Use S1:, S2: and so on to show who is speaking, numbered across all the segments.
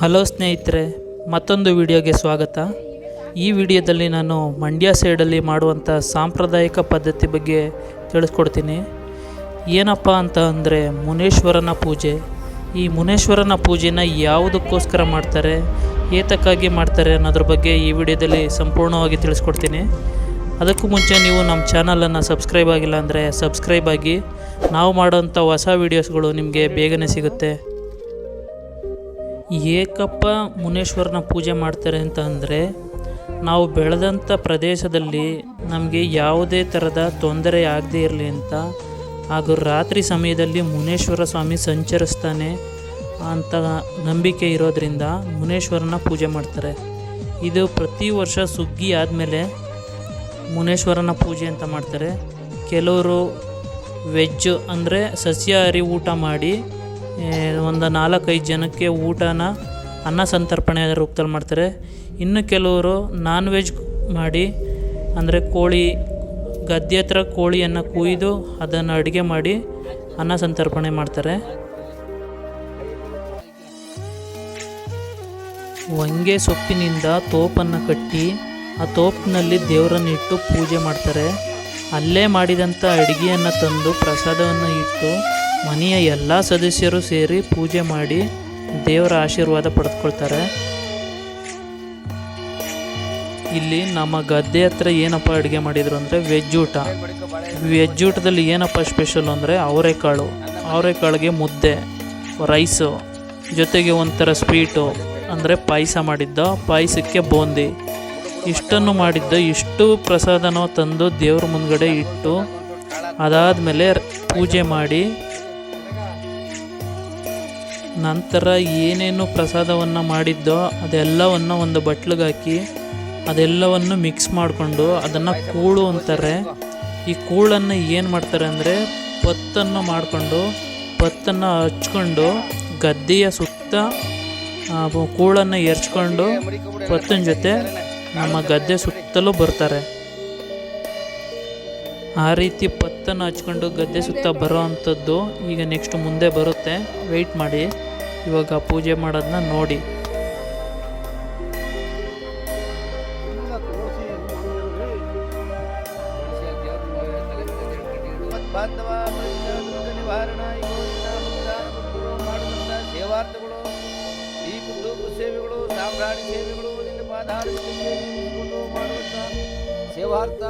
S1: Hello ಸ್ನೇಹಿತರೆ, ಮತ್ತೊಂದು ವಿಡಿಯೋಗೆ ಸ್ವಾಗತ. ಈ ವಿಡಿಯೋದಲ್ಲಿ ನಾನು ಮಂಡ್ಯ ಸೈಡಲ್ಲಿ ಮಾಡುವಂಥ ಸಾಂಪ್ರದಾಯಿಕ ಪದ್ಧತಿ ಬಗ್ಗೆ ತಿಳಿಸ್ಕೊಡ್ತೀನಿ. ಏನಪ್ಪ ಅಂತ ಅಂದರೆ ಮುನೇಶ್ವರನ ಪೂಜೆ. ಈ ಮುನೇಶ್ವರನ ಪೂಜೆನ ಯಾವುದಕ್ಕೋಸ್ಕರ ಮಾಡ್ತಾರೆ? ಏತಕ್ಕಾಗಿ ಮಾಡ್ತಾರೆ ಅನ್ನೋದ್ರ ಬಗ್ಗೆ ಈ ವಿಡಿಯೋದಲ್ಲಿ ಸಂಪೂರ್ಣವಾಗಿ ತಿಳಿಸ್ಕೊಡ್ತೀನಿ. ಅದಕ್ಕೂ ಮುಂಚೆ ನೀವು ನಮ್ಮ ಚಾನಲನ್ನು ಸಬ್ಸ್ಕ್ರೈಬ್ ಆಗಿಲ್ಲ ಅಂದರೆ ಸಬ್ಸ್ಕ್ರೈಬ್ ಆಗಿ. ನಾವು ಮಾಡೋಂಥ ಹೊಸ ವೀಡಿಯೋಸ್ಗಳು ನಿಮಗೆ ಬೇಗನೆ ಸಿಗುತ್ತೆ. ಏಕಪ್ಪ ಮುನೇಶ್ವರನ ಪೂಜೆ ಮಾಡ್ತಾರೆ ಅಂತ ಅಂದರೆ ನಾವು ಬೆಳೆದಂಥ ಪ್ರದೇಶದಲ್ಲಿ ನಮಗೆ ಯಾವುದೇ ಥರದ ತೊಂದರೆ ಆಗದೇ ಇರಲಿ ಅಂತ. ಹಾಗೂ ರಾತ್ರಿ ಸಮಯದಲ್ಲಿ ಮುನೇಶ್ವರ ಸ್ವಾಮಿ ಸಂಚರಿಸ್ತಾನೆ. ಅಂತ ನಂಬಿಕೆ ಇರೋದರಿಂದ ಮುನೇಶ್ವರನ ಪೂಜೆ ಮಾಡ್ತಾರೆ. ಇದು ಪ್ರತಿ ವರ್ಷ ಸುಗ್ಗಿ ಆದಮೇಲೆ ಮುನೇಶ್ವರನ ಪೂಜೆ ಅಂತ ಮಾಡ್ತಾರೆ. ಕೆಲವರು ವೆಜ್ ಅಂದರೆ ಸಸ್ಯಾಹಾರಿ ಊಟ ಮಾಡಿ ಒಂದು ನಾಲ್ಕೈದು ಜನಕ್ಕೆ ಊಟನ ಅನ್ನ ಸಂತರ್ಪಣೆ ರೂಪದಲ್ಲಿ ಮಾಡ್ತಾರೆ. ಇನ್ನು ಕೆಲವರು ನಾನ್ ವೆಜ್ ಮಾಡಿ, ಅಂದರೆ ಕೋಳಿ ಗದ್ದೆ ಹತ್ರ ಕೋಳಿಯನ್ನು ಕುಯ್ದು ಅದನ್ನು ಅಡುಗೆ ಮಾಡಿ ಅನ್ನ ಸಂತರ್ಪಣೆ ಮಾಡ್ತಾರೆ. ಹೊಂಗೆ ಸೊಪ್ಪಿನಿಂದ ತೋಪನ್ನು ಕಟ್ಟಿ, ಆ ತೋಪಿನಲ್ಲಿ ದೇವರನ್ನು ಇಟ್ಟು ಪೂಜೆ ಮಾಡ್ತಾರೆ. ಅಲ್ಲೇ ಮಾಡಿದಂಥ ಅಡುಗೆಯನ್ನು ತಂದು ಪ್ರಸಾದವನ್ನು ಇಟ್ಟು ಮನೆಯ ಎಲ್ಲ ಸದಸ್ಯರು ಸೇರಿ ಪೂಜೆ ಮಾಡಿ ದೇವರ ಆಶೀರ್ವಾದ ಪಡೆದುಕೊಳ್ತಾರೆ. ಇಲ್ಲಿ ನಮ್ಮ ಗದ್ದೆ ಹತ್ರ ಏನಪ್ಪ ಅಡುಗೆ ಮಾಡಿದರು ಅಂದರೆ ವೆಜ್ ಊಟ. ವೆಜ್ ಊಟದಲ್ಲಿ ಏನಪ್ಪ ಸ್ಪೆಷಲ್ ಅಂದರೆ ಅವರೆಕಾಳು. ಅವರೆಕಾಳಿಗೆ ಮುದ್ದೆ ರೈಸು ಜೊತೆಗೆ ಒಂಥರ ಸ್ವೀಟು ಅಂದರೆ ಪಾಯಸ ಮಾಡಿದ್ದ, ಪಾಯಸಕ್ಕೆ ಬೂಂದಿ. ಇಷ್ಟನ್ನು ಮಾಡಿದ್ದ, ಇಷ್ಟು ಪ್ರಸಾದನೋ ತಂದು ದೇವ್ರ ಮುಂದ್ಗಡೆ ಇಟ್ಟು ಅದಾದ ಮೇಲೆ ಪೂಜೆ ಮಾಡಿ, ನಂತರ ಏನೇನು ಪ್ರಸಾದವನ್ನು ಮಾಡಿದ್ದೋ ಅದೆಲ್ಲವನ್ನು ಒಂದು ಬಟ್ಲಿಗಾಕಿ ಅದೆಲ್ಲವನ್ನು ಮಿಕ್ಸ್ ಮಾಡಿಕೊಂಡು ಅದನ್ನು ಕೂಳು ಅಂತಾರೆ. ಈ ಕೂಳನ್ನು ಏನು ಮಾಡ್ತಾರೆ ಅಂದರೆ ಪತ್ತನ್ನು ಮಾಡಿಕೊಂಡು, ಪತ್ತನ್ನು ಹಚ್ಕೊಂಡು ಗದ್ದೆಯ ಸುತ್ತ ಕೂಳನ್ನು ಎರ್ಚ್ಕೊಂಡು ಪತ್ತಿನ ಜೊತೆ ನಮ್ಮ ಗದ್ದೆ ಸುತ್ತಲೂ ಬರ್ತಾರೆ. ಆ ರೀತಿ ಪತ್ತನ್ನು ಹಚ್ಕೊಂಡು ಗದ್ದೆ ಸುತ್ತ ಬರೋ ಅಂಥದ್ದು ಈಗ ನೆಕ್ಸ್ಟ್ ಮುಂದೆ ಬರುತ್ತೆ. ವೆಯ್ಟ್ ಮಾಡಿ. ಇವಾಗ ಪೂಜೆ ಮಾಡೋದನ್ನ ನೋಡಿ.
S2: ಸಾಂಬ್ರಾಣಿ ಸೇವೆಗಳು ನಿನ್ನ ಮಾಡುವಂಥ ಸೇವಾರ್ಥ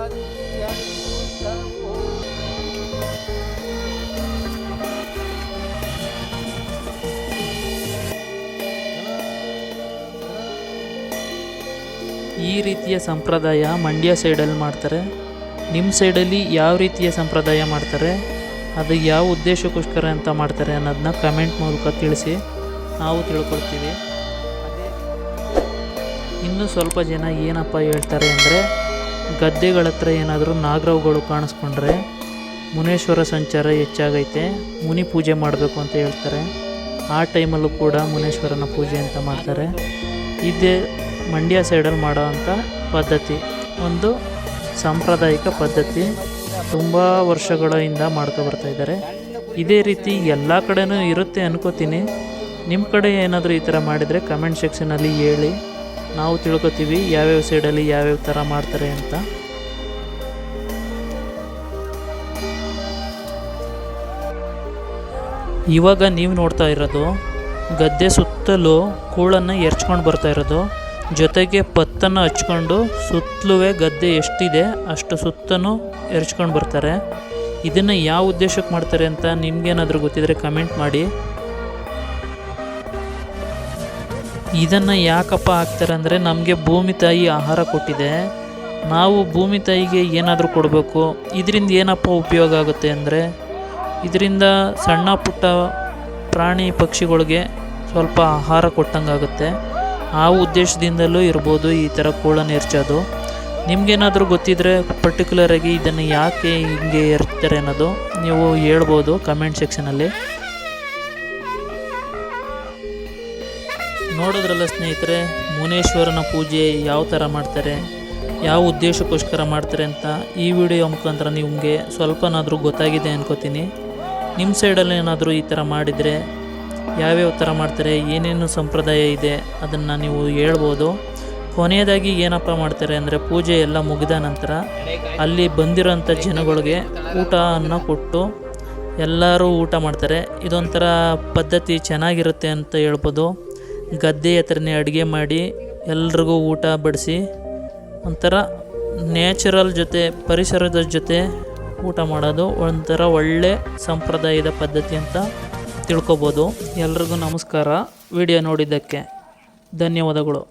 S1: ಈ ರೀತಿಯ ಸಂಪ್ರದಾಯ ಮಂಡ್ಯ ಸೈಡಲ್ಲಿ ಮಾಡ್ತಾರೆ. ನಿಮ್ಮ ಸೈಡಲ್ಲಿ ಯಾವ ರೀತಿಯ ಸಂಪ್ರದಾಯ ಮಾಡ್ತಾರೆ? ಅದು ಯಾವ ಉದ್ದೇಶಕ್ಕೋಸ್ಕರ ಅಂತ ಮಾಡ್ತಾರೆ ಅನ್ನೋದನ್ನ ಕಮೆಂಟ್ ಮೂಲಕ ತಿಳಿಸಿ ನಾವು ತಿಳ್ಕೊಳ್ತೀವಿ. ಇನ್ನು ಸ್ವಲ್ಪ ಜನ ಏನಪ್ಪ ಹೇಳ್ತಾರೆ ಅಂದರೆ ಗದ್ದೆಗಳ ಹತ್ರ ಏನಾದರೂ ನಾಗರವುಗಳು ಕಾಣಿಸ್ಕೊಂಡ್ರೆ ಮುನೇಶ್ವರ ಸಂಚಾರ ಹೆಚ್ಚಾಗೈತೆ, ಮುನಿ ಪೂಜೆ ಮಾಡಬೇಕು ಅಂತ ಹೇಳ್ತಾರೆ. ಆ ಟೈಮಲ್ಲೂ ಕೂಡ ಮುನೇಶ್ವರನ ಪೂಜೆ ಅಂತ ಮಾಡ್ತಾರೆ. ಇದೇ ಮಂಡ್ಯ ಸೈಡಲ್ಲಿ ಮಾಡೋ ಅಂಥ ಪದ್ಧತಿ, ಒಂದು ಸಾಂಪ್ರದಾಯಿಕ ಪದ್ಧತಿ ತುಂಬ ವರ್ಷಗಳಿಂದ ಮಾಡ್ಕೊ ಬರ್ತಾ ಇದ್ದಾರೆ. ಇದೇ ರೀತಿ ಎಲ್ಲ ಕಡೆನೂ ಇರುತ್ತೆ ಅನ್ಕೋತೀನಿ. ನಿಮ್ಮ ಕಡೆ ಏನಾದರೂ ಈ ಥರ ಮಾಡಿದರೆ ಕಮೆಂಟ್ ಸೆಕ್ಷನಲ್ಲಿ ಹೇಳಿ. ನಾವು ತಿಳ್ಕೊತೀವಿ ಯಾವ್ಯಾವ ಸೈಡಲ್ಲಿ ಯಾವ್ಯಾವ ಥರ ಮಾಡ್ತಾರೆ ಅಂತ. ಇವಾಗ ನೀವು ನೋಡ್ತಾ ಇರೋದು ಗದ್ದೆ ಸುತ್ತಲೂ ಕೂಳನ್ನು ಎರ್ಚ್ಕೊಂಡು ಬರ್ತಾ ಇರೋದು. ಜೊತೆಗೆ ಪತ್ತನ್ನು ಹಚ್ಕೊಂಡು ಸುತ್ತಲೂ ಗದ್ದೆ ಎಷ್ಟಿದೆ ಅಷ್ಟು ಸುತ್ತನೂ ಎರ್ಚ್ಕೊಂಡು ಬರ್ತಾರೆ. ಇದನ್ನು ಯಾವ ಉದ್ದೇಶಕ್ಕೆ ಮಾಡ್ತಾರೆ ಅಂತ ನಿಮಗೇನಾದರೂ ಗೊತ್ತಿದ್ರೆ ಕಮೆಂಟ್ ಮಾಡಿ. ಇದನ್ನು ಯಾಕಪ್ಪ ಹಾಕ್ತಾರೆ ಅಂದರೆ ನಮಗೆ ಭೂಮಿ ತಾಯಿ ಆಹಾರ ಕೊಟ್ಟಿದೆ. ನಾವು ಭೂಮಿ ತಾಯಿಗೆ ಏನಾದರೂ ಕೊಡಬೇಕು, ಇದರಿಂದ ಏನಪ್ಪ ಉಪಯೋಗ ಆಗುತ್ತೆ ಅಂದರೆ, ಇದರಿಂದ ಸಣ್ಣ ಪುಟ್ಟ ಪ್ರಾಣಿ ಪಕ್ಷಿಗಳಿಗೆ ಸ್ವಲ್ಪ ಆಹಾರ ಕೊಟ್ಟಂಗಾಗುತ್ತೆ ಆ ಉದ್ದೇಶದಿಂದಲೂ ಇರ್ಬೋದು ಈ ಥರ ಕೂಳನ್ನು ಎರ್ಚೋದು ನಿಮಗೇನಾದರೂ ಗೊತ್ತಿದ್ದರೆ ಪರ್ಟಿಕ್ಯುಲರಾಗಿ ಇದನ್ನು ಯಾಕೆ ಹಿಂಗೆ ಇರ್ತಾರೆ ಅನ್ನೋದು ನೀವು ಹೇಳ್ಬೋದು ಕಮೆಂಟ್ ಸೆಕ್ಷನಲ್ಲಿ ನೋಡಿದ್ರಲ್ಲ ಸ್ನೇಹಿತರೆ, ಮುನೇಶ್ವರನ ಪೂಜೆ ಯಾವ ಥರ ಮಾಡ್ತಾರೆ, ಯಾವ ಉದ್ದೇಶಕ್ಕೋಸ್ಕರ ಮಾಡ್ತಾರೆ ಅಂತ ಈ ವಿಡಿಯೋ ಮುಖಾಂತರ ನಿಮಗೆ ಸ್ವಲ್ಪನಾದರೂ ಗೊತ್ತಾಗಿದೆ ಅನ್ಕೋತೀನಿ. ನಿಮ್ಮ ಸೈಡಲ್ಲಿ ಏನಾದರೂ ಈ ಥರ ಮಾಡಿದರೆ, ಯಾವ್ಯಾವ ಥರ ಮಾಡ್ತಾರೆ, ಏನೇನು ಸಂಪ್ರದಾಯ ಇದೆ ಅದನ್ನು ನೀವು ಹೇಳ್ಬೋದು. ಕೊನೆಯದಾಗಿ ಏನಪ್ಪ ಮಾಡ್ತಾರೆ ಅಂದರೆ ಪೂಜೆ ಎಲ್ಲ ಮುಗಿದ ನಂತರ ಅಲ್ಲಿ ಬಂದಿರೋಂಥ ಜನಗಳಿಗೆ ಊಟವನ್ನು ಕೊಟ್ಟು ಎಲ್ಲರೂ ಊಟ ಮಾಡ್ತಾರೆ. ಇದೊಂಥರ ಪದ್ಧತಿ ಚೆನ್ನಾಗಿರುತ್ತೆ ಅಂತ ಹೇಳ್ಬೋದು. ಗದ್ದೆ ಹತ್ರನೇ ಅಡುಗೆ ಮಾಡಿ ಎಲ್ರಿಗೂ ಊಟ ಬಡಿಸಿ ಒಂಥರ ನ್ಯಾಚುರಲ್ ಜೊತೆ, ಪರಿಸರದ ಜೊತೆ ಊಟ ಮಾಡೋದು ಒಂಥರ ಒಳ್ಳೆ ಸಂಪ್ರದಾಯದ ಪದ್ಧತಿ ಅಂತ ತಿಳ್ಕೊಬೋದು. ಎಲ್ರಿಗೂ ನಮಸ್ಕಾರ. ವಿಡಿಯೋ ನೋಡಿದ್ದಕ್ಕೆ ಧನ್ಯವಾದಗಳು.